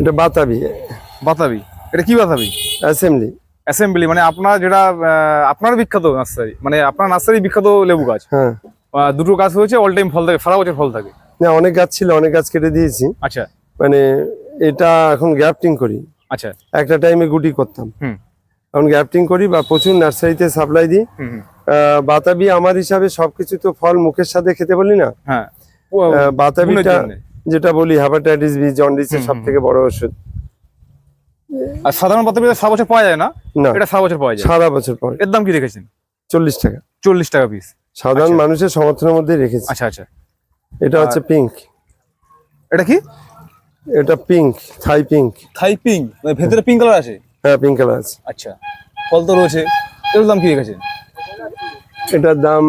এটা বাতাবি। বাতাবি? এটা কি বাতাবি? অ্যাসেম্বলি। অ্যাসেম্বলি মানে আপনার যেটা আপনার বিখ্যাত নার্সারি মানে আপনার নার্সারি বিখ্যাত লেবু গাছ। হ্যাঁ। দুটো গাছ হয়েছে অল টাইম ফল থাকে সারা বছর ফল থাকে। না অনেক গাছ ছিল অনেক গাছ কেটে দিয়েছি। আচ্ছা। মানে এটা এখন গ্যাপটিং করি। আচ্ছা। একটা টাইমে গুটি করতাম। হুম। এখন গ্যাপটিং করি বা প্রচুর নার্সারিতে সাপ্লাই দিই। বাতাবি আমার হিসাবে সবকিছু তো ফল মুখের সাথে খেতে বলি না। হ্যাঁ। বাতাবিটা। যেটা বলি হ্যাপাটাইটিস বি জন্ডিসের সব থেকে বড় ওষুধ। আর সাধারণ বাতাবি তো সারা বছর পাওয়া যায় না? না। এটা সারা বছর পাওয়া যায়? সারা বছর পরে এর দাম কি রেখেছেন? চল্লিশ টাকা। চল্লিশ টাকা পিস সাধারণ আচ্ছা। মানুষের সমর্থনের মধ্যে রেখেছি। আচ্ছা আচ্ছা। এটা হচ্ছে পিঙ্ক এটা কি? এটা pink Thai pink Thai pink মানে ভেতরে পিঙ্ক কালার আছে হ্যাঁ পিঙ্ক কালার আছে। আচ্ছা। ফল তো রয়েছে। এর দাম কি রেখেছেন? এটার দাম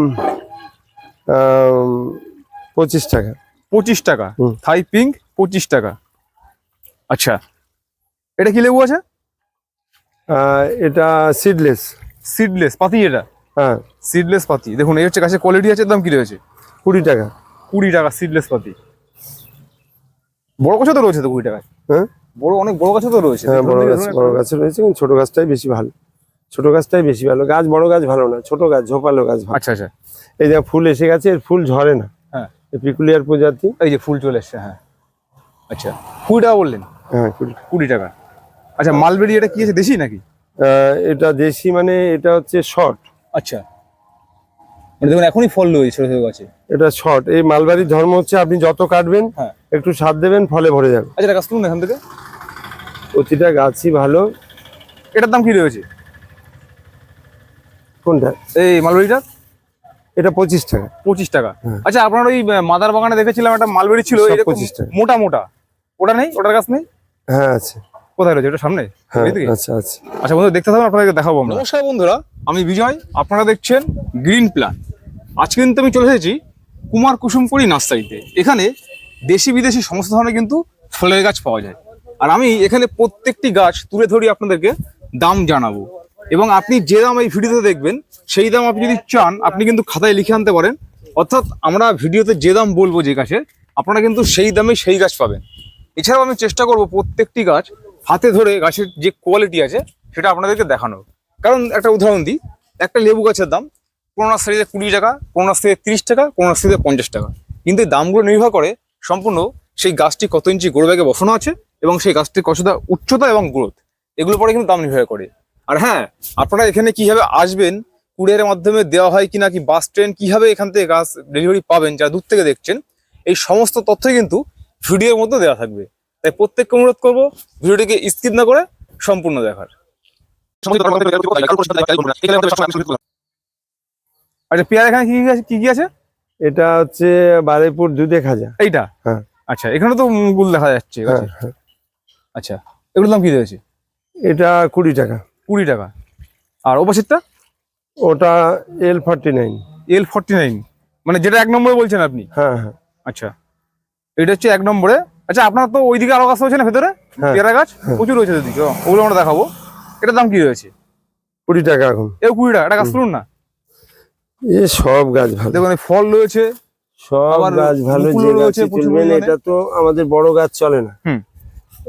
পঁচিশ টাকা। পঁচিশ টাকা। থাই পিঙ্ক পঁচিশ টাকা। আচ্ছা এটা কি লেবু আছে? এটা সিডলেস সিডলেস পাতি এটা? হ্যাঁ। সিডলেস পাতি। দেখুন এই হচ্ছে গাছের কোয়ালিটি আছে দাম কি রয়েছে? কুড়ি টাকা। কুড়ি টাকা সিডলেস পাতি। বড় গাছও তো রয়েছে তো কুড়ি টাকায়? হ্যাঁ। বড় অনেক বড় গাছও তো রয়েছে। হ্যাঁ বড় গাছ বড় গাছ রয়েছে কিন্তু ছোট গাছটাই বেশি ভালো। ছোট গাছটাই বেশি ভালো। গাছ বড় গাছ ভালো না ছোট গাছ ঝোপালো গাছ আচ্ছা আচ্ছা। এই যে ফুল এসে গেছে এর ফুল ঝরে না। পিকুলিয়ার প্রজাতি। এই যে ফুল চলে এসছে হ্যাঁ। আচ্ছা কুড়ি টাকা বললেন? হ্যাঁ কুড়ি কুড়ি টাকা। আচ্ছা মালবেরি এটা কি আছে দেশি নাকি? এটা দেশি মানে এটা হচ্ছে শর্ট আচ্ছা। মানে দেখুন এখনই ফল রয়েছে ছোট ছোট গাছে। এটা শর্ট এই মালবাড়ির ধর্ম হচ্ছে আপনি যত কাটবেন হ্যাঁ। একটু স্বাদ দেবেন ফলে ভরে যাবে। আচ্ছা গাছ তুলুন এখান থেকে। প্রতিটা গাছই ভালো। এটার দাম কি রয়েছে? কোনটা? এই মালবেরিটা এটা পঁচিশ টাকা। পঁচিশ টাকা। হ্যাঁ। আচ্ছা আপনার ওই মাদার বাগানে দেখেছিলাম একটা মালবেরি ছিল 25 টাকা। মোটা মোটা। ওটা নেই? ওটার গাছ নেই? হ্যাঁ আছে। কোথায় রয়েছে? ওটা সামনে? হ্যাঁ আচ্ছা আচ্ছা আচ্ছা বন্ধুরা দেখতে থাকুন আপনাদেরকে দেখাবো আমরা। নমস্কার বন্ধুরা। আমি বিজয় আপনারা দেখছেন গ্রিন প্ল্যান আজকে কিন্তু আমি চলে এসেছি কুমার কুসুমপুরি নার্সারিতে। এখানে দেশি বিদেশি সমস্ত ধরনের কিন্তু ফলের গাছ পাওয়া যায়। আর আমি এখানে প্রত্যেকটি গাছ তুলে ধরি আপনাদেরকে দাম জানাব। এবং আপনি যে দাম এই ভিডিওতে দেখবেন, সেই দাম আপনি যদি চান, আপনি কিন্তু খাতায় লিখে আনতে পারেন। অর্থাৎ আমরা ভিডিওতে যে দাম বলব যে গাছের আপনারা কিন্তু সেই দামে সেই গাছ পাবেন। এছাড়াও আমি চেষ্টা করব প্রত্যেকটি গাছ হাতে ধরে গাছের যে কোয়ালিটি আছে, সেটা আপনাদেরকে দেখানোর। কারণ একটা উদাহরণ দিই, একটা লেবু গাছের দাম কোনো নার্সারিতে কুড়ি টাকা, কোনো নার্সারিতে তিরিশ টাকা, কোনো নার্সারিতে পঞ্চাশ টাকা। কিন্তু এই দামগুলো নির্ভর করে সম্পূর্ণ সেই গাছটি কত ইঞ্চি গোড় ব্যাগে বসানো আছে এবং সেই গাছটির কতটা উচ্চতা এবং গ্রোথ এগুলো পরে কিন্তু দাম নির্ভর করে। আর হ্যাঁ আপনারা এখানে কীভাবে আসবেন কুরিয়ারের মাধ্যমে দেওয়া হয় কিনা কি বাস ট্রেন কীভাবে এখান থেকে গাছ ডেলিভারি পাবেন যারা দূর থেকে দেখছেন এই সমস্ত তথ্যই কিন্তু ভিডিওর মধ্যে দেওয়া থাকবে। তাই প্রত্যেককে অনুরোধ করব ভিডিওটিকে স্কিপ না করে সম্পূর্ণ দেখার। আচ্ছা পেয়ারা এখানে কি কি আছে কি কি আছে? এটা হচ্ছে বারেপুর দুধে খাজা। এইটা? হ্যাঁ। আচ্ছা এখানে তো মুগুল দেখা যাচ্ছে হ্যাঁ। হ্যাঁ। আচ্ছা এগুলোর দাম কি রয়েছে? এটা কুড়ি টাকা। কুড়ি টাকা। আর ওপাশেরটা ওটা L forty nine L forty nine মানে যেটা এক নম্বরে বলছেন আপনি? হ্যাঁ হ্যাঁ। আচ্ছা। এটা হচ্ছে এক নম্বরে। আচ্ছা আপনার তো ওইদিকে আরও গাছ রয়েছে না ভেতরে? হ্যাঁ। পেয়ারা গাছ? প্রচুর রয়েছে ওদিকে ওগুলো আমরা দেখাবো। এটার দাম কি রয়েছে? কুড়ি টাকা এখন। এও কুড়ি টাকা। এটা গাছ তুলুন না। এ সব গাছ ভালো। দেখুন ফল রয়েছে। সব গাছ ভালো যে গাছ। এটা তো আমাদের বড় গাছ চলে না। হুম।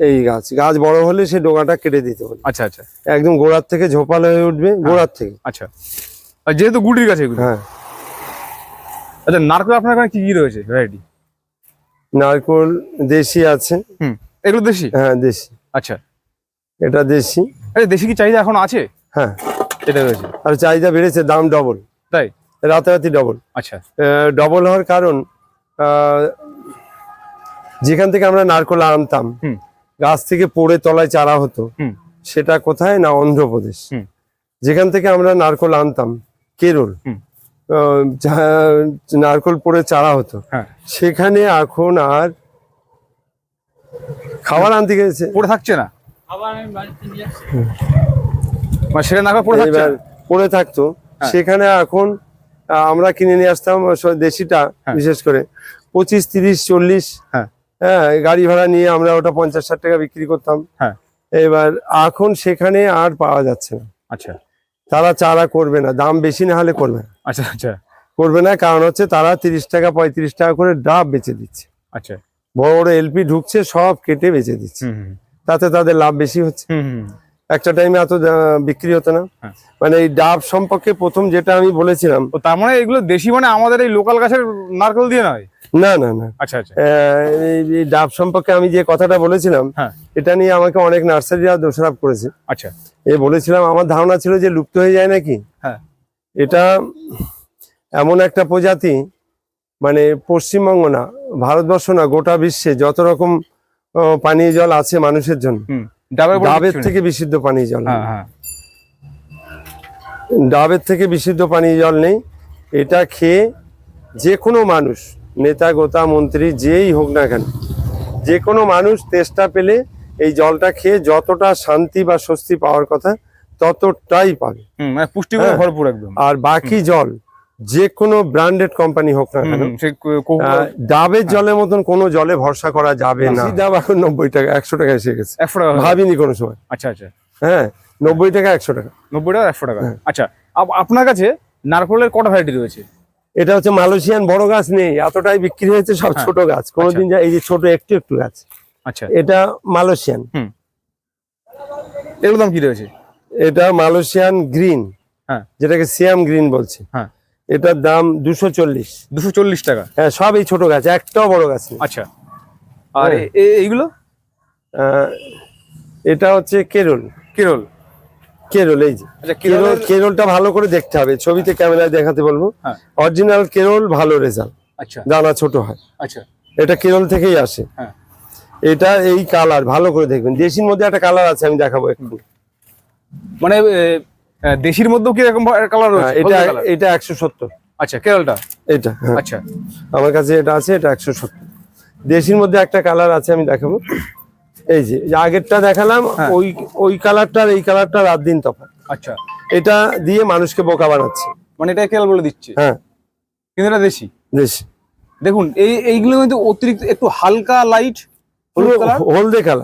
এই গাছ গাছ বড় হলে সে ডোকাটা কেটে দিতে হবে। আচ্ছা আচ্ছা। একদম গোড়ার থেকে ঝোপাল হয়ে উঠবে গোড়ার থেকে। আচ্ছা। আর যেহেতু গুটির গাছ এগুলো। হ্যাঁ। আচ্ছা নারকেল আপনার এখানে কি কি রয়েছে ভ্যারাইটি নারকোল দেশি আছে। হুম এগুলো দেশি? হ্যাঁ দেশি। আচ্ছা। এটা দেশি। আরে দেশি কি চাহিদা এখন আছে? হ্যাঁ। এটা রয়েছে। আর চাহিদা বেড়েছে দাম ডবল তাই? রাতারাতি ডবল আচ্ছা। ডবল হওয়ার কারণ যেখান থেকে আমরা নারকোল আনতাম হুম। গাছ থেকে পড়ে তলায় চারা হতো। সেটা কোথায়? না অন্ধ্রপ্রদেশ। যেখান থেকে আমরা নারকোল আনতাম কেরল। নারকোল পড়ে চারা হতো। হ্যাঁ। সেখানে এখন আর খাবার আনতে গেছে। পড়ে থাকছে না? মানে সেটা নারকেল পড়ে থাকছে? পড়ে থাকতো। হ্যাঁ। সেখানে এখন আমরা কিনে নিয়ে আসতাম দেশিটা হ্যাঁ। বিশেষ করে। পঁচিশ তিরিশ চল্লিশ হ্যাঁ গাড়ি ভাড়া নিয়ে আমরা ওটা পঞ্চাশ ষাট টাকা বিক্রি করতাম। হ্যাঁ। এবার এখন সেখানে আর পাওয়া যাচ্ছে না। আচ্ছা। তারা চারা করবে না দাম বেশি না হলে করবে না। আচ্ছা আচ্ছা। করবে না কারণ হচ্ছে তারা তিরিশ টাকা পঁয়ত্রিশ টাকা করে ডাব বেচে দিচ্ছে। আচ্ছা। বড় বড় এলপি ঢুকছে সব কেটে বেচে দিচ্ছে। তাতে তাদের লাভ বেশি হচ্ছে। একটা টাইমে এত বিক্রি হতো না। হ্যাঁ। মানে এই ডাব সম্পর্কে প্রথম যেটা আমি বলেছিলাম। তার মানে এগুলো দেশি মানে আমাদের এই লোকাল গাছের নারকেল দিয়ে নয়? না না না। আচ্ছা আচ্ছা। এই ডাব সম্পর্কে আমি যে কথাটা বলেছিলাম হ্যাঁ। এটা নিয়ে আমাকে অনেক নার্সারিরা দোষারোপ করেছে। আচ্ছা। এ বলেছিলাম আমার ধারণা ছিল যে লুপ্ত হয়ে যায় নাকি? হ্যাঁ। এটা এমন একটা প্রজাতি মানে পশ্চিমবঙ্গ না ভারতবর্ষ না গোটা বিশ্বে যত রকম পানীয় জল আছে মানুষের জন্য ডাবের ডাবের থেকে বিশুদ্ধ পানীয় জল হ্যাঁ। ডাবের থেকে বিশুদ্ধ পানীয় জল নেই। এটা খেয়ে যে কোনো মানুষ নেতা গোতা মন্ত্রী যেই হোক না কেন যে কোনো মানুষ তেষ্টা পেলে এই জলটা খেয়ে যতটা শান্তি বা স্বস্তি পাওয়ার কথা ততটাই পাবে। মানে হ্যাঁ। ভরপুর একদম। আর বাকি জল যে কোনো ব্র্যান্ডেড কোম্পানি হোক না কেন ডাবের জলের মতন কোনো জলে ভরসা করা যাবে না। ডাব এখন নব্বই টাকা একশো টাকা এসে গেছে। একশো টাকা হয়ে ভাবিনি কোনো সময়। আচ্ছা আচ্ছা। হ্যাঁ নব্বই টাকা একশো টাকা। নব্বই টাকা একশো টাকা। হ্যাঁ। আচ্ছা আপ- আপনার কাছে নারকেলের কটা ভ্যারাইটি রয়েছে? এটা হচ্ছে মালয়েশিয়ান বড় গাছ নেই এতটাই বিক্রি হয়েছে সব হ্যাঁ। ছোট গাছ। কোনোদিন যা এই যে ছোট একটু একটু গাছ। আচ্ছা। এটা মালয়েশিয়ান। এগুলোর দাম কি রয়েছে? এটা মালয়েশিয়ান গ্রিন হ্যাঁ। যেটাকে সিয়াম গ্রিন বলছে। হ্যাঁ। এটার দাম দুশো চল্লিশ। দুশো চল্লিশ টাকা? হ্যাঁ সব এই ছোট গাছ একটাও বড় গাছ আচ্ছা। আর এইগুলো এটা হচ্ছে কেরল। কেরল। কেরল এই যে। আচ্ছা কেরল কেরল কেরলটা ভালো করে দেখতে হবে। ছবিতে ক্যামেরায় দেখাতে বলব। হ্যাঁ। অরিজিনাল কেরল ভালো রেজাল্ট আচ্ছা। দানা ছোট হয়। আচ্ছা। এটা কেরল থেকেই আসে। হ্যাঁ। এটা এই কালার ভালো করে দেখবেন। দেশির মধ্যে একটা কালার আছে আমি দেখাবো একটু। মানে দেশির মধ্যেও কি এরকম কালার হ্যাঁ, রয়েছে এটা এটা একশো সত্তর। আচ্ছা কেরলটা এটা হ্যাঁ। আচ্ছা। আমার কাছে এটা আছে এটা একশো সত্তর। দেশির মধ্যে একটা কালার আছে আমি দেখাবো। এই যে আগেরটা দেখালাম হ্যাঁ। ওই ওই কালারটার এই কালারটা রাত দিন তফাৎ। আচ্ছা। এটা দিয়ে মানুষকে বোকা বানাচ্ছে। মানে এটা কেরল বলে দিচ্ছে? হ্যাঁ। কিন্তু এটা দেশি? দেশি। দেখুন এই এইগুলো কিন্তু অতিরিক্ত একটু হালকা লাইট হলুদ কালার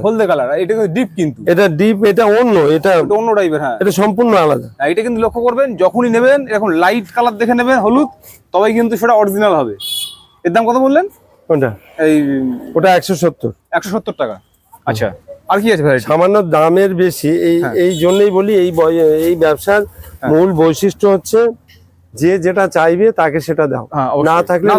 হলদে কালার এটা কিন্তু ডিপ কিন্তু। এটা ডিপ এটা অন্য এটা অন্য টাইপের হ্যাঁ। এটা সম্পূর্ণ আলাদা। আর এটা কিন্তু লক্ষ্য করবেন যখনই নেবেন এরকম লাইট কালার দেখে নেবেন হলুদ তবেই কিন্তু সেটা অরিজিনাল হবে। এর দাম কত বললেন? ওটা এই ওটা একশো সত্তর। একশো সত্তর টাকা। আচ্ছা আর কি আছে সামান্য দামের বেশি এই হ্যাঁ। এই জন্যই বলি এই এই ব্যবসার মূল বৈশিষ্ট্য হচ্ছে যে যেটা চাইবে তাকে সেটা দাও। হ্যাঁ না থাকলে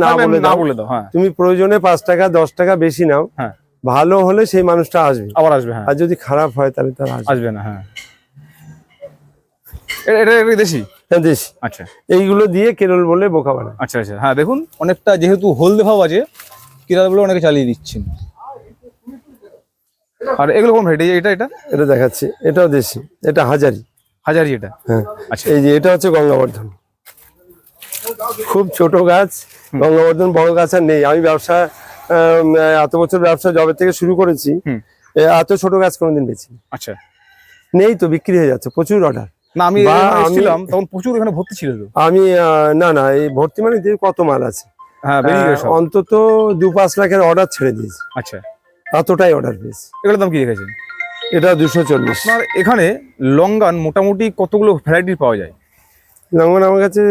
না বলে দাও। হ্যাঁ। তুমি প্রয়োজনে পাঁচ টাকা দশ টাকা বেশি নাও। হ্যাঁ। ভালো হলে সেই মানুষটা আসবে। আবার আসবে হ্যাঁ। আর যদি খারাপ হয় তাহলে তার আসবে। না হ্যাঁ। এটা দেশি? হ্যাঁ, দেশি। আচ্ছা। এইগুলো দিয়ে কেরল বলে বোকা বানায়। আচ্ছা আচ্ছা। হ্যাঁ দেখুন অনেকটা যেহেতু হলদে ভাব আছে কিরাল বলে অনেকে চালিয়ে দিচ্ছেন। আর এগুলো কোন ভ্যারাইটি এটা এটা? এটা দেখাচ্ছি। এটাও দেশি। এটা হাজারি। হাজারি এটা? হ্যাঁ। আচ্ছা। এই যে এটা হচ্ছে গঙ্গাবর্ধন। খুব ছোট গাছ। গঙ্গাবর্ধন বড় গাছ আর নেই। আমি ব্যবসা এত বছর ব্যবসা জবে থেকে শুরু করেছি। এত ছোট গাছ কোনোদিন বেছি আচ্ছা। নেই তো বিক্রি হয়ে যাচ্ছে। প্রচুর অর্ডার না আমি বা এসেছিলাম তখন প্রচুর এখানে ভর্তি ছিল তো। আমি না না এই ভর্তি মানে কত মাল আছে। হ্যাঁ অন্তত দু পাঁচ লাখের অর্ডার ছেড়ে দিয়েছি। আচ্ছা। এতটাই অর্ডার পেয়েছি। এগুলোর দাম কি রেখেছেন? এটা দুশো চল্লিশ। আপনার এখানে লঙ্গান মোটামুটি কতগুলো ভ্যারাইটির পাওয়া যায়? লঙ্ঘন আমার কাছে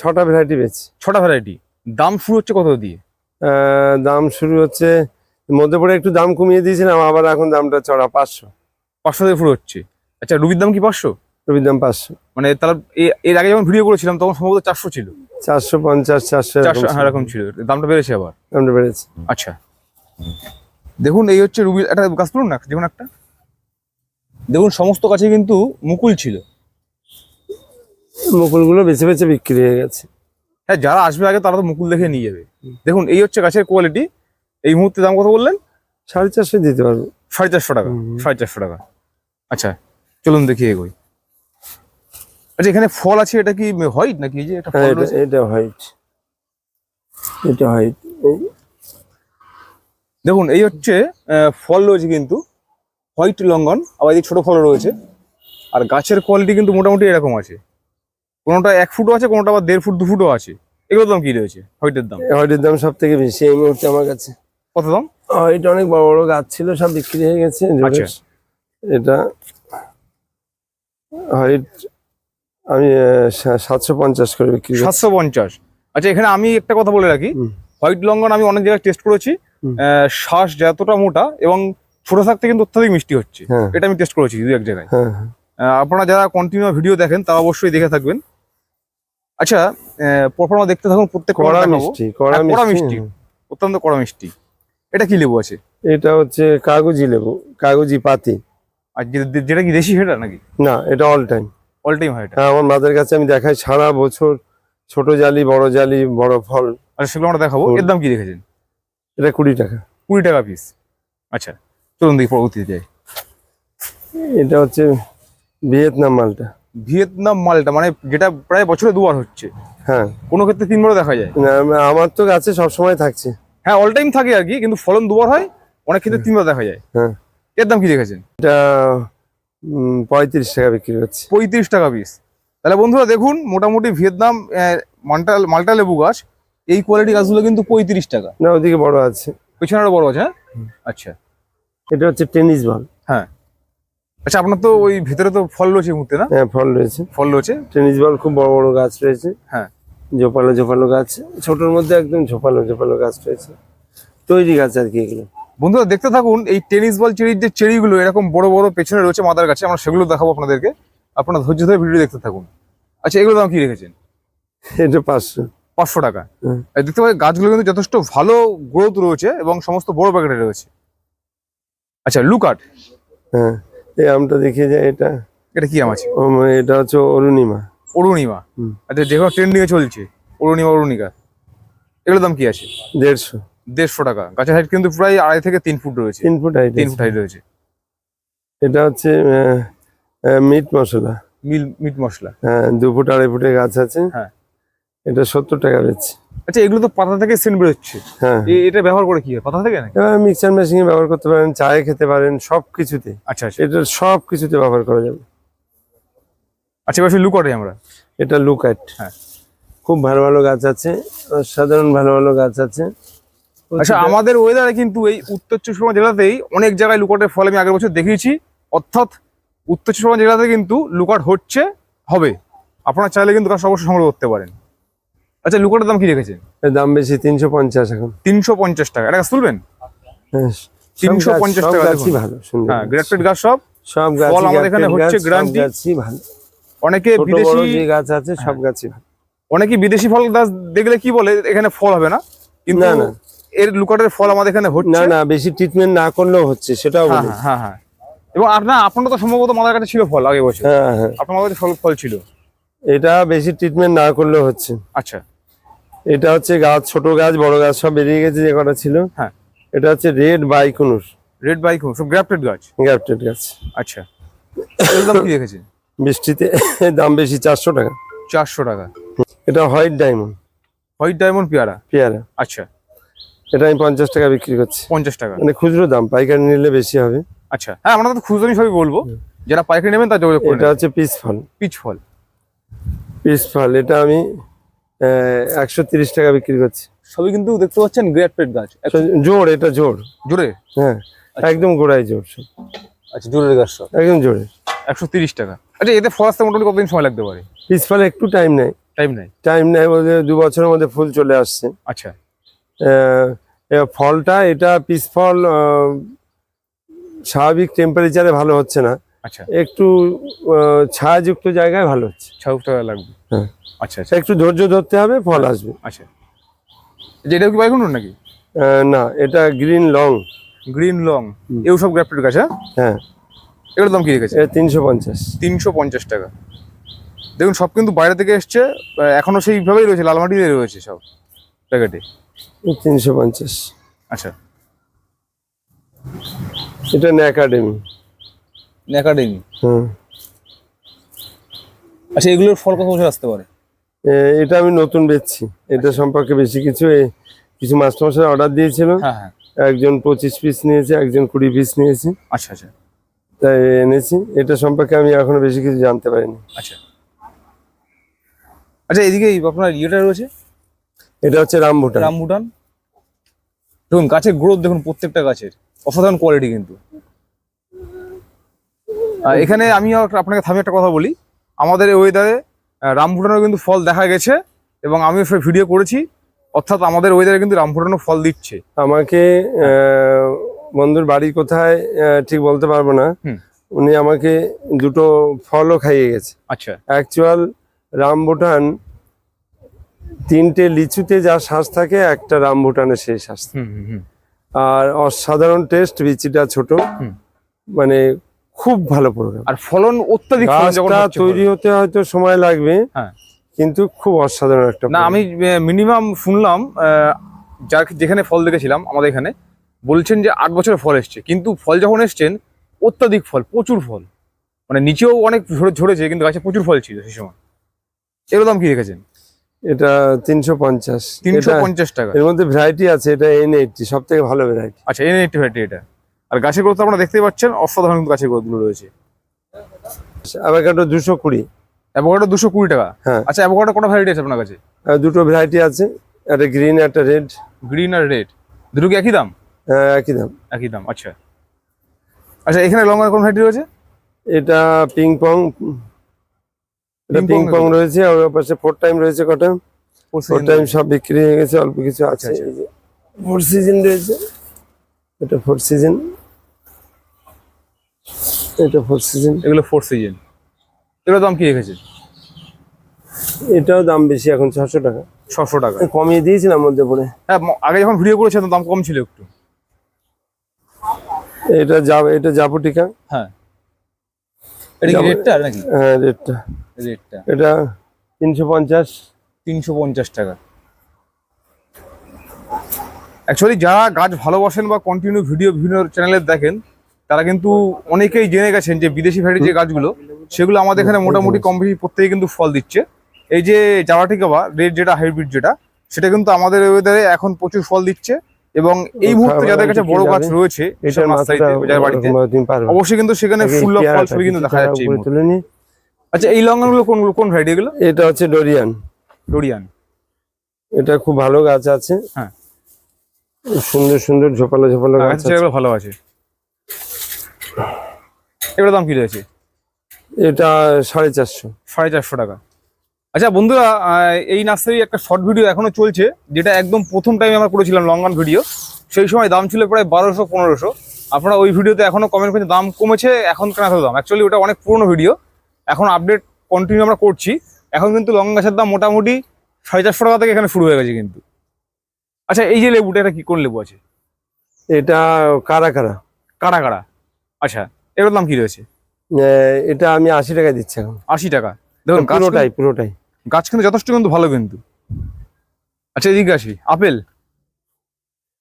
ছটা ভ্যারাইটি পেয়েছি। ছটা ভ্যারাইটি দাম শুরু হচ্ছে কত দিয়ে? দাম শুরু হচ্ছে মধ্যে পড়ে একটু দাম কমিয়ে দিয়েছিলাম আবার এখন দামটা চড়া পাঁচশো। পাঁচশো থেকে শুরু হচ্ছে। আচ্ছা রুবির দাম কি পাঁচশো? রুবির দাম পাঁচশো। মানে তার এর আগে যখন ভিডিও করেছিলাম তখন সম্ভবত চারশো ছিল। চারশো পঞ্চাশ চারশো চারশো হ্যাঁ এরকম ছিল। দামটা বেড়েছে আবার। দামটা বেড়েছে। আচ্ছা। দেখুন এই হচ্ছে রুবি একটা গাছ তুলুন না যেমন একটা? দেখুন সমস্ত গাছে কিন্তু মুকুল ছিল। মুকুলগুলো বেছে বেছে বিক্রি হয়ে গেছে। হ্যাঁ যারা আসবে আগে তারা তো মুকুল দেখে নিয়ে যাবে। দেখুন এই হচ্ছে গাছের কোয়ালিটি এই মুহূর্তে দাম কত বললেন? সাড়ে চারশো দিতে পারব। সাড়ে চারশো টাকা সাড়ে চারশো টাকা। আচ্ছা চলুন দেখি এগোই। আচ্ছা এখানে ফল আছে এটা কি হোয়াইট নাকি? এই যে এটা হ্যাঁ এটা এটা হোয়াইট এটা হোয়াইট দেখুন এই হচ্ছে ফল রয়েছে কিন্তু হোয়াইট লঙ্গন আবার এই ছোটো ফল রয়েছে আর গাছের কোয়ালিটি কিন্তু মোটামুটি এরকম আছে। কোনোটা এক ফুটও আছে কোনোটা আবার দেড় ফুট দু ফুটও আছে। এগুলোর দাম কি রয়েছে হোয়াইটের দাম? হোয়াইটের দাম সব থেকে বেশি এই মুহূর্তে আমার কাছে। কত দাম? হোয়াইট অনেক বড় বড় গাছ ছিল সব বিক্রি হয়ে গেছে আচ্ছা। এটা হোয়াইট আমি সাতশো পঞ্চাশ করে বিক্রি সাতশো পঞ্চাশ। আচ্ছা এখানে আমি একটা কথা বলে রাখি। হোয়াইট লঙ্গন আমি অনেক জায়গায় টেস্ট করেছি শ্বাস যতটা মোটা এবং ছোট থাকতে কিন্তু অত্যাধিক মিষ্টি হচ্ছে। হ্যাঁ। এটা আমি টেস্ট করেছি দু এক জায়গায়। হ্যাঁ হ্যাঁ। আপনারা যারা কন্টিনিউ ভিডিও দেখেন তারা অবশ্যই দেখে থাকবেন। আচ্ছা আহ, পরপর দেখতে থাকুন প্রত্যেক কড়া মিষ্টি কড়া মিষ্টি। অত্যন্ত কড়া মিষ্টি। এটা কি লেবু আছে? এটা হচ্ছে কাগজি লেবু কাগজি পাতি। আর যেটা কি দেশি সেটা নাকি? না এটা অল টাইম অল টাইম হয় এটা। হ্যাঁ আমার মাদের কাছে আমি দেখাই সারা বছর ছোট জালি বড় জালি বড় ফল। আর সেগুলো আমরা দেখাবো। এর দাম কি রেখেছেন এটা কুড়ি টাকা। কুড়ি টাকা পিস আচ্ছা চলুন দেখি পরবর্তীতে যাই। এটা হচ্ছে ভিয়েতনাম মালটা। ভিয়েতনাম মালটা মানে যেটা প্রায় বছরে দুবার হচ্ছে। হ্যাঁ। কোনো ক্ষেত্রে তিনবারও দেখা যায়। আমার তো গাছে সবসময় থাকছে। হ্যাঁ অল টাইম থাকে আর কি কিন্তু ফলন দুবার হয় অনেক ক্ষেত্রে তিনবার দেখা যায়। হ্যাঁ। এর দাম কি দেখেছেন? এটা পঁয়ত্রিশ টাকা বিক্রি হচ্ছে। পঁয়ত্রিশ টাকা পিস তাহলে বন্ধুরা দেখুন মোটামুটি ভিয়েতনাম মাল্টা মাল্টা লেবু গাছ এই কোয়ালিটি গাছগুলো কিন্তু পঁয়ত্রিশ টাকা। না ওদিকে বড় আছে। পেছনে আরও বড় আছে হ্যাঁ? আচ্ছা। এটা হচ্ছে টেনিস বল হ্যাঁ। আচ্ছা আপনার তো ওই ভেতরে তো ফল রয়েছে মুহূর্তে না? হ্যাঁ ফল রয়েছে। ফল রয়েছে? টেনিস বল খুব বড় বড় গাছ রয়েছে। হ্যাঁ। ঝোপালো ঝোপালো গাছ ছোটর মধ্যে একদম ঝোপালো ঝোপালো গাছ রয়েছে। তৈরি গাছ আর কি এগুলো। বন্ধুরা দেখতে থাকুন এই টেনিস বল চেরির যে চেরিগুলো এরকম বড় বড় পেছনে রয়েছে মাদার কাছে আমরা সেগুলো দেখাবো আপনাদেরকে। আপনারা ধৈর্য ধরে ভিডিও দেখতে থাকুন। আচ্ছা এগুলো দাম কি রেখেছেন? এটা পাঁচশো। পাঁচশো টাকা। দেখতে পাচ্ছি গাছগুলো কিন্তু যথেষ্ট ভালো গ্রোথ রয়েছে এবং সমস্ত বড় প্যাকেটে রয়েছে। আচ্ছা লুকাট হ্যাঁ এই আমটা দেখিয়ে যায় এটা এটা কি আম আছে? এটা হচ্ছে অরুণিমা। অরুণিমা। আচ্ছা যেগুলো ট্রেন্ডিং এ চলছে। অরুণিমা অরুণিকা। এগুলোর দাম কি আছে? দেড়শো। দেড়শো টাকা। গাছের হাইট কিন্তু প্রায় আড়াই থেকে তিন ফুট রয়েছে। তিন ফুট হাইট তিন ফুট হাইট রয়েছে। এটা হচ্ছে মিট মশলা। মিল মিট মশলা। হ্যাঁ দু ফুট আড়াই ফুটের গাছ আছে। হ্যাঁ। এটা সত্তর টাকা বেচছে আচ্ছা এগুলো তো পাতা থেকে সেন্ট বেরোচ্ছে। হ্যাঁ। এটা ব্যবহার করে কি হয়? পাতা থেকে নাকি? মিক্সার মেশিনে ব্যবহার করতে পারেন চায়ে খেতে পারেন সব কিছুতে আচ্ছা আচ্ছা। এটা সব কিছুতে ব্যবহার করা যাবে। আচ্ছা এবার লুকটে আমরা। এটা লুকাট হ্যাঁ। খুব ভালো ভালো গাছ আছে সাধারণ ভালো ভালো গাছ আছে। আচ্ছা আমাদের ওয়েদারে কিন্তু এই উত্তর চব্বিশ পরগনা জেলাতেই অনেক জায়গায় লুকটের ফল আমি আগের বছর দেখিয়েছি। অর্থাৎ উত্তর চব্বিশ পরগনা জেলাতে কিন্তু লুকট হচ্ছে হবে। আপনারা চাইলে কিন্তু গাছ অবশ্যই সংগ্রহ করতে পারেন। আচ্ছা লুকটের দাম কি রেখেছে? এর দাম বেশি তিনশো পঞ্চাশ এখন। তিনশো পঞ্চাশ টাকা। এটা গাছ তুলবেন? হ্যাঁ, সব 350 গাছ- সব টাকা গাছই ভালো হ্যাঁ গাছ। গাছ সব? সব গাছ ফল আমাদের এখানে হচ্ছে গ্রান্টি। গাছই ভালো। অনেকে বিদেশি গাছ আছে সব গাছই ভালো। অনেকে বিদেশি ফল গাছ দেখলে কি বলে এখানে ফল হবে না? কিন্তু না, না। এর লুকটের ফল আমাদের এখানে হচ্ছে। না না বেশি ট্রিটমেন্ট না করলেও হচ্ছে সেটাও হ্যাঁ বলি। হ্যাঁ, হ্যাঁ হ্যাঁ। এবং আপনার আপনার তো সম্ভবত মাদার কাছে ছিল ফল আগে বছর। হ্যাঁ হ্যাঁ। আপনার কাছে ফল ফল ছিল। এটা বেশি ট্রিটমেন্ট না করলেও হচ্ছে। আচ্ছা। এটা হচ্ছে গাছ ছোট গাছ বড় গাছ সব বেরিয়ে গেছে যে কটা ছিল। হ্যাঁ। এটা হচ্ছে রেড বাইকুনুর। রেড বাইক সব গ্রাফটেড গাছ? গ্যাপটেড গাছ। আচ্ছা। দাম কি রেখেছেন বৃষ্টিতে দাম বেশি চারশো টাকা। চারশো টাকা। এটা হোয়াইট ডায়মন্ড। হোয়াইট ডায়মন্ড পেয়ারা? পেয়ারা। আচ্ছা। এটা আমি পঞ্চাশ টাকা বিক্রি করছি। পঞ্চাশ টাকা। মানে খুচরো দাম পাইকারি নিলে বেশি হবে। আচ্ছা। হ্যাঁ আমরা তো খুচরো সবই বলব। যারা পাইকারি নেবেন তার যোগাযোগ এটা হচ্ছে পিচ ফল। পিচ ফল। পিস ফল এটা আমি একশো তিরিশ টাকা বিক্রি করছি। সবই কিন্তু দেখতে পাচ্ছেন গ্রেট পেট গাছ। জোর এটা জোর জোরে হ্যাঁ একদম গোড়ায় জোর সব। আচ্ছা জোরের গাছ সব। একদম জোরে একশো তিরিশ টাকা। আচ্ছা এতে ফল আসতে মোটামুটি কতদিন সময় লাগতে পারে? পিস ফলে একটু টাইম নেয়। টাইম নাই টাইম নেয় বলতে দু বছরের মধ্যে ফুল চলে আসছে। আচ্ছা। ফলটা এটা পিস ফল স্বাভাবিক টেম্পারেচারে ভালো হচ্ছে না। আচ্ছা। একটু ছায়াযুক্ত জায়গায় ভালো হচ্ছে। টাকা লাগবে? হ্যাঁ। আচ্ছা আচ্ছা। একটু ধৈর্য ধরতে হবে ফল আসবে। আচ্ছা। এটা কি বাইকুন নাকি? না এটা গ্রিন লং। Green long. এও সব গ্রাফটেড গাছ হ্যাঁ? হ্যাঁ। এগুলোর দাম কি রেখেছে? তিনশো পঞ্চাশ। তিনশো পঞ্চাশ টাকা। দেখুন সব কিন্তু বাইরে থেকে এসছে আহ, এখনও সেইভাবেই রয়েছে লালমাটিতে রয়েছে সব প্যাকেটে। তিনশো পঞ্চাশ। আচ্ছা। এটা একাডেমি। একাডেমি হুম। আচ্ছা এগুলোর ফল কত বছর আসতে পারে? এটা আমি নতুন বেচছি। এটা সম্পর্কে বেশি কিছু কিছু মাস্টারমশাই অর্ডার দিয়েছিল। হ্যাঁ হ্যাঁ। একজন পঁচিশ পিস নিয়েছে একজন কুড়ি পিস নিয়েছে। আচ্ছা আচ্ছা। তাই এনেছি। এটা সম্পর্কে আমি এখনও বেশি কিছু জানতে পারিনি। আচ্ছা। আচ্ছা এদিকে আপনার ইয়েটা রয়েছে? এটা হচ্ছে রামভুটান রামভুটান দেখুন গাছের গ্রোথ দেখুন প্রত্যেকটা গাছের। অসাধারণ কোয়ালিটি কিন্তু। এখানে আমি আপনাকে থামি একটা কথা বলি। আমাদের এই ওয়েদারে রামভুটানের কিন্তু ফল দেখা গেছে এবং আমিও সে ভিডিও করেছি। অর্থাৎ আমাদের ওয়েদারে কিন্তু রামভুটানও ফল দিচ্ছে। আমাকে বন্ধুর বাড়ি কোথায় ঠিক বলতে পারব না। উনি আমাকে দুটো ফলও খাইয়ে গেছে। আচ্ছা। অ্যাকচুয়াল রামবুটান তিনটে লিচুতে যা শ্বাস থাকে একটা রামবুটানে সেই শ্বাস আর অসাধারণ টেস্ট বিচিটা ছোট। মানে খুব ভালো প্রোগ্রাম আর ফলন অত্যাধিক তৈরি হতে হয়তো সময় লাগবে হ্যাঁ। কিন্তু খুব অসাধারণ একটা না আমি মিনিমাম শুনলাম যার যেখানে ফল দেখেছিলাম আমাদের এখানে বলছেন যে আট বছরের ফল এসছে কিন্তু ফল যখন এসছেন অত্যাধিক ফল প্রচুর ফল। মানে নিচেও অনেক ঝরেছে কিন্তু গাছে প্রচুর ফল ছিল সেই সময়। এর দাম কি রেখেছেন? এটা তিনশো পঞ্চাশ। তিনশো পঞ্চাশ টাকা। এর মধ্যে ভ্যারাইটি আছে এটা এন এইটটি সব থেকে ভালো ভ্যারাইটি আচ্ছা এন এইটটি ভ্যারাইটি এটা। আর গাছের গ্রোথ আপনারা দেখতেই পাচ্ছেন অসাধারণ গাছের গ্রোথগুলো রয়েছে। অ্যাভোকাডো দুশো কুড়ি। অ্যাভোকাডো দুশো কুড়ি টাকা? হ্যাঁ। আচ্ছা অ্যাভোকাডো কটা ভ্যারাইটি আছে আপনার কাছে? দুটো ভ্যারাইটি আছে একটা গ্রিন একটা রেড গ্রিন আর রেড দুটো কি একই দাম? একই দাম। একই দাম আচ্ছা। আচ্ছা এখানে লঙ্কার কোন ভ্যারাইটি রয়েছে? এটা পিং পং এটা পিং পং রয়েছে। আর পাশে ফোর টাইম রয়েছে কটা। ফোর টাইম সব বিক্রি হয়ে গেছে অল্প কিছু আছে আচ্ছা। ফোর সিজন রয়েছে এটা ফোর সিজন এটা ফোর সিজন এগুলো ফোর সিজন এগুলোর দাম কি রেখেছে? এটাও দাম বেশি এখন ছশো টাকা। ছশো টাকা। কমিয়ে দিয়েছিলাম মধ্যে পড়ে। হ্যাঁ আগে যখন ভিডিও করেছেন দাম কম ছিল একটু। এটা যাব এটা জাপুটিকা। হ্যাঁ। এটা কি রেটটা নাকি? হ্যাঁ রেটটা রেটটা এটা তিনশো পঞ্চাশ। তিনশো পঞ্চাশ টাকা। অ্যাকচুয়ালি যারা গাছ ভালোবাসেন বা কন্টিনিউ ভিডিও বিভিন্ন চ্যানেলে দেখেন তারা কিন্তু অনেকেই জেনে গেছেন যে বিদেশি ভ্যারাইটি যে গাছগুলো সেগুলো আমাদের এখানে মোটামুটি কম বেশি প্রত্যেকে কিন্তু ফল দিচ্ছে। এই যে জাভাটিকা বা রেড যেটা হাইব্রিড যেটা সেটা কিন্তু আমাদের ওয়েদারে এখন প্রচুর ফল দিচ্ছে এবং এই মুহূর্তে যাদের কাছে বড় গাছ রয়েছে বাড়িতে অবশ্যই কিন্তু সেখানে ফুল অফ ফল ছবি কিন্তু দেখা যাচ্ছে আচ্ছা এই লঙ্কাগুলো কোন কোন ভ্যারাইটি এগুলো? এটা হচ্ছে ডোরিয়ান। ডোরিয়ান। এটা খুব ভালো গাছ আছে। হ্যাঁ। সুন্দর সুন্দর ঝোপালো ঝোপালো গাছ গাছের আছে। ভালো আছে। এগুলোর দাম কি রয়েছে? এটা সাড়ে চারশো। সাড়ে চারশো টাকা। আচ্ছা বন্ধুরা এই নার্সারি একটা শর্ট ভিডিও এখনও চলছে যেটা একদম প্রথম টাইম আমরা করেছিলাম লঙ্গান ভিডিও সেই সময় দাম ছিল প্রায় বারোশো পনেরোশো। আপনারা ওই ভিডিওতে এখনও কমেন্ট করছেন দাম কমেছে এখন কেন এত দাম। অ্যাকচুয়ালি ওটা অনেক পুরনো ভিডিও এখন আপডেট কন্টিনিউ আমরা করছি। এখন কিন্তু লঙ্কা গাছের দাম মোটামুটি সাড়ে চারশো টাকা থেকে এখানে শুরু হয়ে গেছে কিন্তু। আচ্ছা এই যে লেবুটা এটা কি কোন লেবু আছে? এটা কারা কারা? কারা কারা? আচ্ছা এটার দাম কি রয়েছে? এটা আমি আশি টাকায় দিচ্ছি এখন। আশি টাকা। দেখুন পুরোটাই পুরোটাই। গাছ কিন্তু যথেষ্ট কিন্তু ভালো কিন্তু। আচ্ছা এদিকে আসি। আপেল?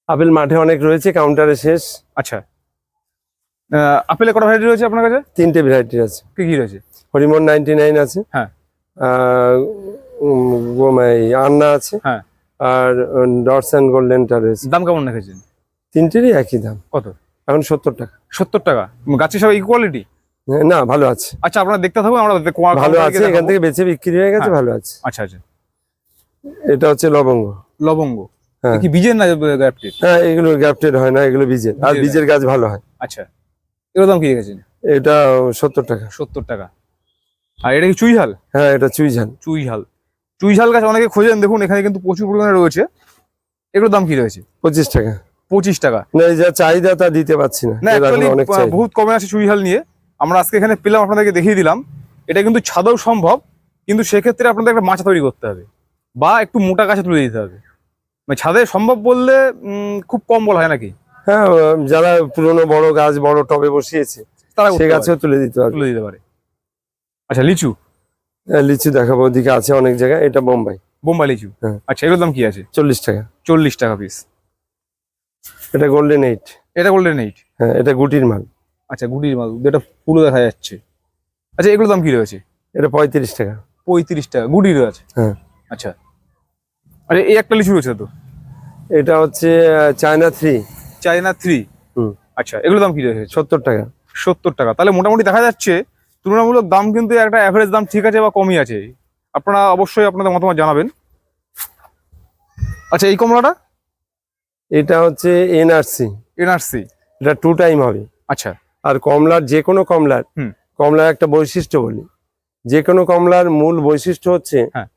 আপেল মাঠে অনেক রয়েছে কাউন্টারে শেষ। আচ্ছা। আহ, আপেলের কটা ভ্যারাইটি রয়েছে আপনার কাছে? তিনটে ভ্যারাইটি আছে। কি কি রয়েছে? হরিমন নাইনটি নাইন আছে। হ্যাঁ। আন্না আছে। হ্যাঁ। আর ডটস অ্যান্ড গোল্ডেনটা রয়েছে। দাম কেমন রেখেছেন? তিনটেরই একই দাম। কত? এখন সত্তর টাকা। সত্তর টাকা? গাছের সব ইকুয়ালিটি না ভালো আছে। আচ্ছা আপনারা দেখতে থাকুন আমরা ভালো আছে এখান থেকে বেছে বিক্রি হয়ে গেছে হ্যাঁ। ভালো আছে। আচ্ছা আচ্ছা। এটা হচ্ছে লবঙ্গ। লবঙ্গ? হ্যাঁ। কি বীজের না গ্যাপটেড হ্যাঁ এগুলো গ্রাফটেড হয় না এগুলো বীজের। আর বীজের গাছ ভালো হয়। আচ্ছা। এগুলোর দাম কি রেখেছেন এটা সত্তর টাকা। সত্তর টাকা। আর এটা কি চুই ঝাল হ্যাঁ এটা চুই ঝাল। চুই ঝাল চুই ঝাল গাছ অনেকে খোঁজেন দেখুন এখানে কিন্তু প্রচুর পরিমাণে রয়েছে। এগুলোর দাম কি রয়েছে? পঁচিশ টাকা। পঁচিশ টাকা। না যা চাহিদা তা দিতে পারছি না। চাহিদা। বহুত কমে আছে চুই ঝাল নিয়ে। আমরা আজকে এখানে পেলাম আপনাদেরকে দেখিয়ে দিলাম। এটা কিন্তু ছাদেও সম্ভব কিন্তু সেক্ষেত্রে আপনাদের একটা মাচা তৈরি করতে হবে। বা একটু মোটা গাছে তুলে দিতে হবে। মানে ছাদে সম্ভব বললে খুব কম বলা হয় নাকি? হ্যাঁ যারা পুরনো বড় গাছ বড় টবে বসিয়েছে তারা সে গাছেও তুলে দিতে পারবে। তুলে দিতে পারে। আচ্ছা লিচু? হ্যাঁ, লিচু দেখাবো ওদিকে আছে অনেক জায়গায় এটা বোম্বাই। বোম্বাই লিচু? হ্যাঁ। আচ্ছা এগুলোর দাম কি আছে? চল্লিশ টাকা। চল্লিশ টাকা পিস এটা গোল্ডেন এইট এটা গোল্ডেন এইট হ্যাঁ এটা গুটির মাল। আচ্ছা গুটির মাল যেটা পুরো দেখা যাচ্ছে। আচ্ছা এগুলোর দাম কি রয়েছে? এটা পঁয়ত্রিশ টাকা। পঁয়ত্রিশ টাকা গুটি রয়েছে? হ্যাঁ। আচ্ছা। আরে এই একটা লিচু রয়েছে তো? এটা হচ্ছে চায়না থ্রি চায়না থ্রি হুম। আচ্ছা এগুলোর দাম কি রয়েছে? সত্তর টাকা। সত্তর টাকা। তাহলে মোটামুটি দেখা যাচ্ছে তুলনামূলক দাম কিন্তু একটা অ্যাভারেজ দাম ঠিক আছে বা কমই আছে। আপনারা অবশ্যই আপনাদের মতামত জানাবেন। আচ্ছা এই কমলাটা? এটা হচ্ছে এনআরসি এনআরসি এটা টু টাইম হবে। আচ্ছা। আর কমলার যে কোনো কমলার। কমলার একটা বৈশিষ্ট্য বলি। যে কোনো কমলার মূল বৈশিষ্ট্য হচ্ছে হ্যাঁ।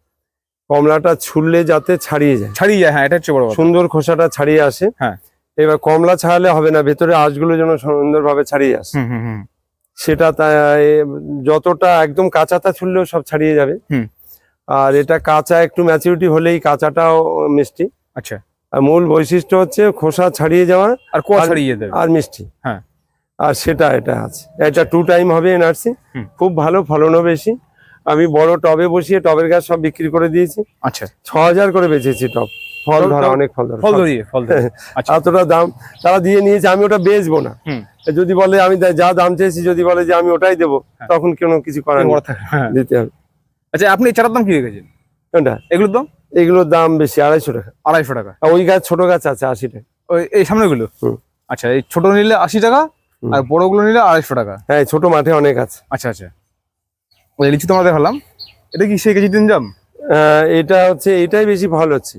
কমলাটা ছুললে যাতে ছাড়িয়ে যায়। ছাড়িয়ে যায় হ্যাঁ এটা হচ্ছে বড় সুন্দর খোসাটা ছাড়িয়ে আসে। হ্যাঁ। এবার কমলা ছাড়ালে হবে না ভেতরে আঁশগুলো যেন সুন্দরভাবে ছাড়িয়ে আসে। হুম হুম হুম। সেটা যতটা একদম কাঁচাটা ছুললেও সব ছাড়িয়ে যাবে। হুম। আর এটা কাঁচা একটু ম্যাচুরিটি হলেই কাঁচাটাও মিষ্টি। আচ্ছা। মূল বৈশিষ্ট্য হচ্ছে খোসা ছাড়িয়ে যাওয়া আর কোয়া ছাড়িয়ে দেবে আর মিষ্টি। হ্যাঁ। আর সেটা এটা আছে। এটা টু টাইম হবে এনআরসি। খুব ভালো ফলনও বেশি। আমি বড় টবে বসিয়ে টবের গাছ সব বিক্রি করে দিয়েছি। আচ্ছা। ছ হাজার করে বেচেছি টব। ফল ধরা অনেক ফল ধরা। ফল ধরিয়ে ফল আচ্ছা। এতটা দাম তারা দিয়ে নিয়েছে আমি ওটা বেচবো না। যদি বলে আমি যা দাম চেয়েছি যদি বলে যে আমি ওটাই দেবো হ্যাঁ। তখন কোনো কিছু করার হ্যাঁ। দিতে হবে। আচ্ছা আপনি চারার দাম কি রেখেছেন? কোনটা? এগুলোর দাম? এগুলোর দাম বেশি আড়াইশো টাকা। আড়াইশো টাকা। আর ওই গাছ ছোট গাছ আছে আশি টাকা। ওই এই সামনেগুলো। আচ্ছা এই ছোট নিলে আশি টাকা। আর বড়গুলো নিলে আড়াইশো টাকা। হ্যাঁ ছোট মাঠে অনেক আছে। আচ্ছা আচ্ছা। ওই লিচু তো আমরা দেখালাম। এটা কি সেই কেজি তিন জাম এটা হচ্ছে এটাই বেশি ফল হচ্ছে।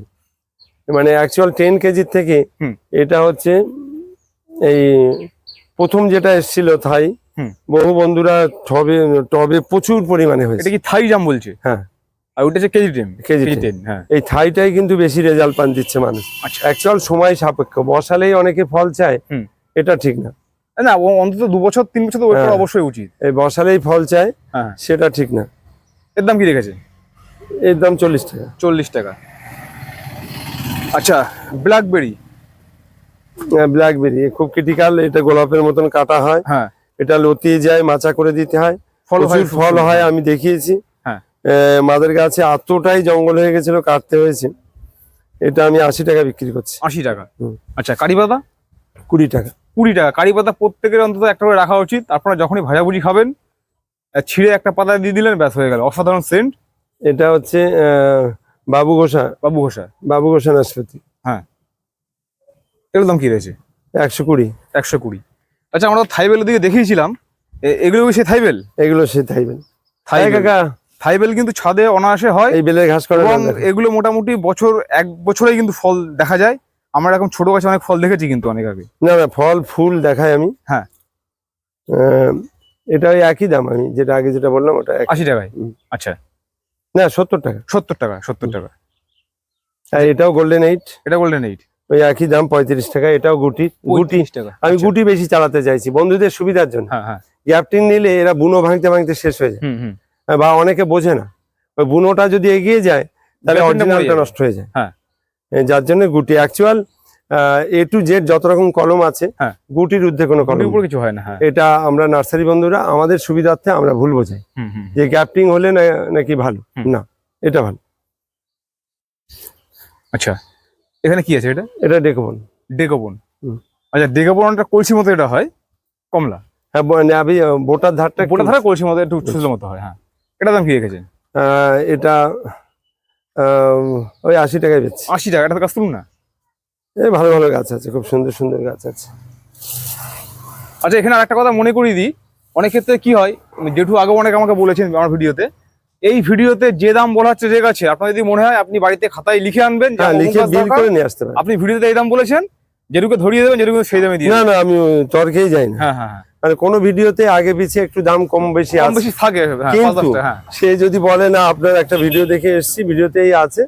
মানে অ্যাকচুয়াল টেন কেজির থেকে এটা হচ্ছে এই প্রথম যেটা এসেছিল থাই। বহু বন্ধুরা টবে টবে প্রচুর পরিমাণে হয়েছে। এটা কি থাই জাম বলছে? হ্যাঁ। আর ওটা হচ্ছে KG ten. KG KG 10 ten হ্যাঁ। এই থাইটাই কিন্তু বেশি রেজাল্ট পান দিচ্ছে মানুষ। আচ্ছা। অ্যাকচুয়াল সময় সাপেক্ষ বসালেই অনেকে ফল চায় এটা ঠিক না। না অন্তত দু বছর তিন বছর তো ওয়েট করা। অবশ্যই উচিত। এই বসালেই ফল চায় হ্যাঁ। সেটা ঠিক না। এর দাম কি রেখেছে এর দাম চল্লিশ টাকা। চল্লিশ টাকা। আচ্ছা ব্ল্যাকবেরি ব্ল্যাকবেরি খুব ক্রিটিক্যাল এটা গোলাপের মতন কাটা হয়। হ্যাঁ। এটা লতিয়ে যায় মাচা করে দিতে হয়। ফল হয় ফল হয় আমি দেখিয়েছি। মাদের গাছে এতটাই জঙ্গল হয়ে গেছিল কাটতে হয়েছে। এটা আমি আশি টাকা বিক্রি করছি। আশি টাকা। আচ্ছা কারি পাতা? কুড়ি টাকা। কুড়ি টাকা। কারি পাতা প্রত্যেকের অন্তত একটা করে রাখা উচিত। আপনারা যখনই ভাজাভুজি খাবেন ছিঁড়ে একটা পাতা দিয়ে দিলেন ব্যাস হয়ে গেল। অসাধারণ সেন্ট। এটা হচ্ছে বাবু ঘোষা। বাবু ঘোষা। বাবু ঘোষা নাশপাতি। এগুলোর দাম কি রয়েছে? একশো কুড়ি। একশো কুড়ি। আচ্ছা আমরা থাইবেলের দিকে দেখিয়েছিলাম। এগুলো সেই থাইবেল? এগুলো সে থাইবেল। কাকা থাইবেল কিন্তু ছাদে অনায়াসে হয় এই বেলের ঘাস করে এবং এগুলো মোটামুটি বছর এক বছরেই কিন্তু ফল দেখা যায়। আমরা এখন ছোট গাছে অনেক ফল দেখেছি কিন্তু অনেক আগে। না না ফল ফুল দেখাই আমি। হ্যাঁ। এটা ওই একই দাম আমি যেটা আগে যেটা বললাম ওটা আশি টাকায়? আচ্ছা। না সত্তর টাকা। সত্তর টাকা সত্তর টাকা। আর এটাও গোল্ডেন এইট এটা গোল্ডেন এইট ওই একই দাম পঁয়ত্রিশ টাকা এটাও গুটি। গুটি। টাকা। আমি আচ্ছা। গুটি বেশি চালাতে চাইছি বন্ধুদের সুবিধার জন্য। হ্যাঁ হ্যাঁ। গ্যাপটিং নিলে এরা বুনো ভাঙতে ভাঙতে শেষ হয়ে যায়। বা অনেকে বোঝে না। ওই বুনোটা যদি এগিয়ে যায় তাহলে অরিজিনালটা নষ্ট হয়ে যায়। হ্যাঁ। যার জন্য গুটি অ্যাকচুয়াল এ টু জেড যত রকম কলম আছে হ্যাঁ। গুটির ঊর্ধ্বে কোনো কলম কিছু হয় না হ্যাঁ। এটা আমরা নার্সারি বন্ধুরা আমাদের সুবিধার্থে আমরা ভুল বোঝাই। যে গ্যাপটিং হলে না- নাকি ভালো? না এটা ভালো। আচ্ছা এখানে কি আছে এটা? এটা ডেকোবন। ডেকোবন। আচ্ছা ডেকোবনটা কলসি মতো এটা হয়? কমলা? হ্যাঁ বোটার ধারটা একটু- বোটা ধারা কলসি মতো একটু মতো হয় হ্যাঁ। এটা দাম কি রেখেছেন? এটা ওই আশি টাকায় বেচছি। আশি টাকা এটা গাছ তুলুন না? এই ভালো ভালো গাছ আছে খুব সুন্দর সুন্দর গাছ আছে। আচ্ছা এখানে আরেকটা কথা মনে করিয়ে দিই। অনেক ক্ষেত্রে কি হয় জেঠু আগে অনেক আমাকে বলেছেন আমার ভিডিওতে। এই ভিডিওতে যে দাম বলা হচ্ছে যে গাছে আপনার যদি মনে হয় আপনি বাড়িতে খাতায় লিখে আনবেন হ্যাঁ লিখে বিল করে নিয়ে আসতে পারি। আপনি ভিডিওতে এই দাম বলেছেন যেটুকু ধরিয়ে দেবেন যেটুকু সেই দামে দিয়ে না না আমি তর্কেই যাই না। হ্যাঁ হ্যাঁ হ্যাঁ। মানে কোনো ভিডিওতে আগে পিছিয়ে একটু দাম কম বেশি কম আছে। বেশি থাকে হ্যাঁ কিন্তু হ্যাঁ। সে যদি বলে না আপনার একটা ভিডিও দেখে এসেছি ভিডিওতেই আছে।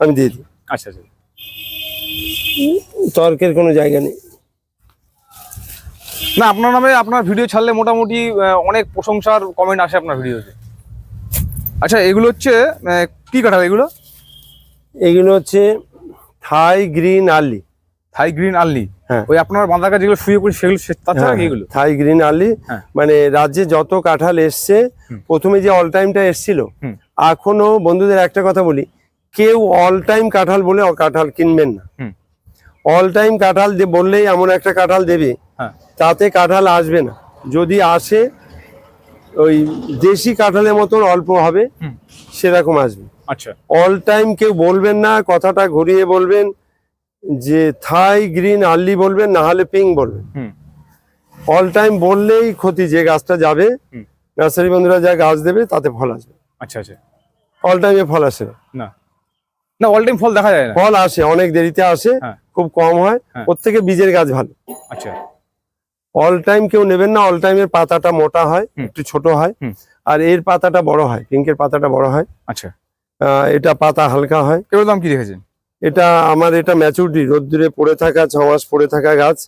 আমি দিয়ে দিই। আচ্ছা আচ্ছা। তর্কের কোনো জায়গা নেই। না আপনার নামে আপনার ভিডিও ছাড়লে মোটামুটি অনেক প্রশংসার কমেন্ট আসে আপনার ভিডিওতে। আচ্ছা এগুলো হচ্ছে কি কাঠাল এগুলো? এগুলো হচ্ছে Thai green early Thai green early হ্যাঁ। ওই আপনার বাঁধা গাছ যেগুলো শুয়ে পড়ি সেগুলো তাছাড়া কি এগুলো? থাই গ্রিন আর্লি হ্যাঁ। মানে রাজ্যে যত কাঁঠাল এসছে প্রথমে যে অল টাইমটা এসছিল। এখনও বন্ধুদের একটা কথা বলি কেউ অল টাইম কাঁঠাল বলে কাঁঠাল কিনবেন না। অল টাইম কাঁঠাল বললেই এমন একটা কাঁঠাল দেবে হ্যাঁ। তাতে কাঁঠাল আসবে না। যদি আসে ওই দেশি কাঁঠালের মতন অল্প হবে সেরকম আসবে। আচ্ছা। অল টাইম কেউ বলবেন না কথাটা ঘুরিয়ে বলবেন যে থাই গ্রিন আর্লি বলবেন না হলে পিঙ্ক বলবেন। হুম। অল টাইম বললেই ক্ষতি যে গাছটা যাবে নার্সারি বন্ধুরা যা গাছ দেবে তাতে ফল আসবে। আচ্ছা আচ্ছা। অল টাইমে ফল আসে না। না। অল টাইম ফল দেখা যায় না। ফল আসে অনেক দেরিতে আসে হ্যাঁ। খুব কম হয় হ্যাঁ। প্রত্যেকে বীজের গাছ ভালো। আচ্ছা। অল টাইম কেউ নেবেন না অল টাইমের পাতাটা মোটা হয় একটু ছোট হয় আর এর পাতাটা বড় হয় পিঙ্কের পাতাটা বড় হয়। আচ্ছা। এটা পাতা হালকা হয়। এগুলোর দাম কি রেখেছেন? এটা আমার এটা ম্যাচুরিটি রোদ্দুরে পড়ে থাকা ছ মাস পড়ে থাকা গাছ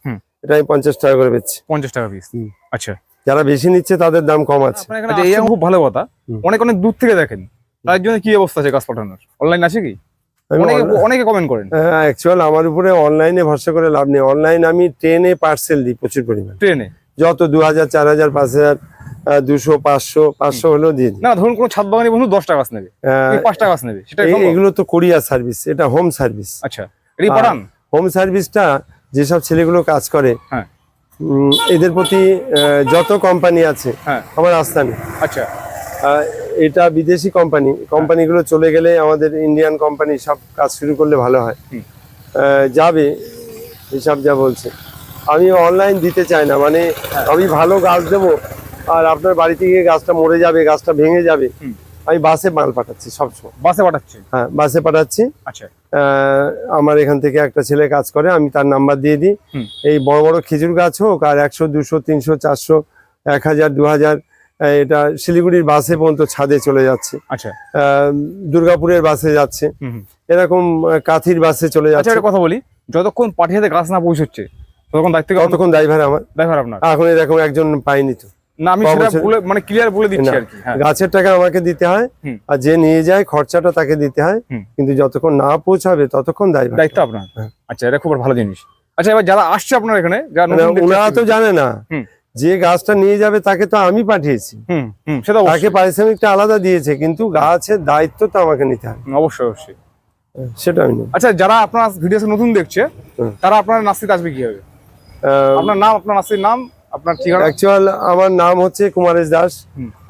এটা আমি পঞ্চাশ টাকা করে বেচছি। পঞ্চাশ টাকা পিস আচ্ছা। যারা বেশি নিচ্ছে তাদের দাম কম আছে। আচ্ছা, এই খুব ভালো কথা। অনেক অনেক দূর থেকে দেখেন। তার জন্য কি অবস্থা আছে গাছ পাঠানোর? অনলাইন আছে কি? আমি অনেকে কমেন্ট করেন। হ্যাঁ অ্যাকচুয়াল আমার উপরে অনলাইনে ভরসা করে লাভ নেই। অনলাইন আমি ট্রেনে পার্সেল দিই প্রচুর পরিমাণ। ট্রেনে যত দু হাজার চার হাজার পাঁচ হাজার দুশো পাঁচশো পাঁচশো হলেও দিয়ে দিই না ধরুন কোনো ছাদ বাগানি বন্ধু দশটা গাছ নেবে। পাঁচটা গাছ নেবে সেটা এগুলো তো কোরিয়ার সার্ভিস এটা হোম সার্ভিস। আচ্ছা পাঠান? হোম সার্ভিসটা যেসব ছেলেগুলো কাজ করে হ্যাঁ। এদের প্রতি যত কোম্পানি আছে হ্যাঁ। আমার আস্থা নেই। আচ্ছা। এটা বিদেশি কোম্পানি কোম্পানিগুলো চলে গেলে আমাদের ইন্ডিয়ান কোম্পানি সব কাজ শুরু করলে ভালো হয়। যাবে হিসাব যা বলছে। আমি অনলাইন দিতে চাই না মানে হ্যাঁ। আমি ভালো গাছ দেবো আর আপনার বাড়িতে গিয়ে গাছটা মরে যাবে গাছটা ভেঙে যাবে আমি বাসে মাল পাঠাচ্ছি সবসময় বাসে পাঠাচ্ছি? হ্যাঁ বাসে পাঠাচ্ছি। আচ্ছা। আমার এখান থেকে একটা ছেলে কাজ করে আমি তার নাম্বার দিয়ে দিই। এই বড় বড় খেজুর গাছ হোক আর একশো দুশো তিনশো চারশো এক হাজার দু হাজার এটা শিলিগুড়ির বাসে পর্যন্ত ছাদে চলে যাচ্ছে। আচ্ছা। দুর্গাপুরের বাসে যাচ্ছে। এরকম কাথির বাসে চলে আচ্ছা যাচ্ছে। একটা কথা বলি যতক্ষণ পাঠিয়ে গাছ না পৌঁছচ্ছে ততক্ষণ দায়িত্ব কতক্ষণ ড্রাইভার আমার। ড্রাইভার আপনার? এখন এরকম একজন পাইনি তো। না আমি সেটা বলে মানে ক্লিয়ার বলে দিচ্ছি আর কি হ্যাঁ। গাছের টাকা আমাকে দিতে হয় আর যে নিয়ে যায় খরচাটা তাকে দিতে হয় কিন্তু যতক্ষণ না পৌঁছাবে ততক্ষণ ড্রাইভার দায়িত্ব আপনার? হ্যাঁ। আচ্ছা এটা খুব ভালো জিনিস। আচ্ছা এবার যারা আসছে আপনার এখানে মানে ওনারা তো জানে না যে গাছটা নিয়ে যাবে তাকে তো আমি পাঠিয়েছি। তাকে পারিশ্রমিকটা আলাদা দিয়েছে কিন্তু গাছের দায়িত্ব তো আমাকে নিতে হবে। অবশ্যই অবশ্যই। সেটা আমি আচ্ছা যারা আপনার ভিডিও নতুন দেখছে তারা আপনার নাস্তিতে আসবে কীভাবে আপনার নাম আপনার নাস্তির নাম আপনার ঠিকানা? অ্যাকচুয়াল আমার নাম হচ্ছে কুমারেশ দাস।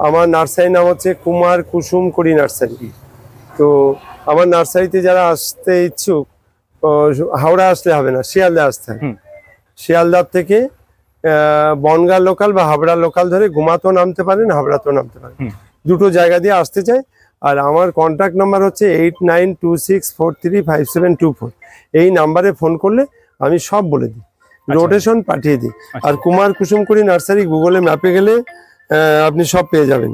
আমার নার্সারি নাম হচ্ছে কুমার কুসুম করি নার্সারি। তো আমার নার্সারিতে যারা আসতে ইচ্ছুক হাওড়া আসলে হবে না শিয়ালদা আসতে হবে। শিয়ালদার থেকে বনগাঁ লোকাল বা হাবড়া লোকাল ধরে ঘুমাতেও নামতে পারেন হাবড়াতেও নামতে পারেন। দুটো জায়গা দিয়ে আসতে চাই। আর আমার কন্ট্যাক্ট নাম্বার হচ্ছে eight nine two six four three five seven two four এই নাম্বারে ফোন করলে আমি সব বলে দিই। রোটেশন পাঠিয়ে দিই। আর কুমার কুসুমকুড়ি নার্সারি গুগলে ম্যাপে গেলে আহ, আপনি সব পেয়ে যাবেন।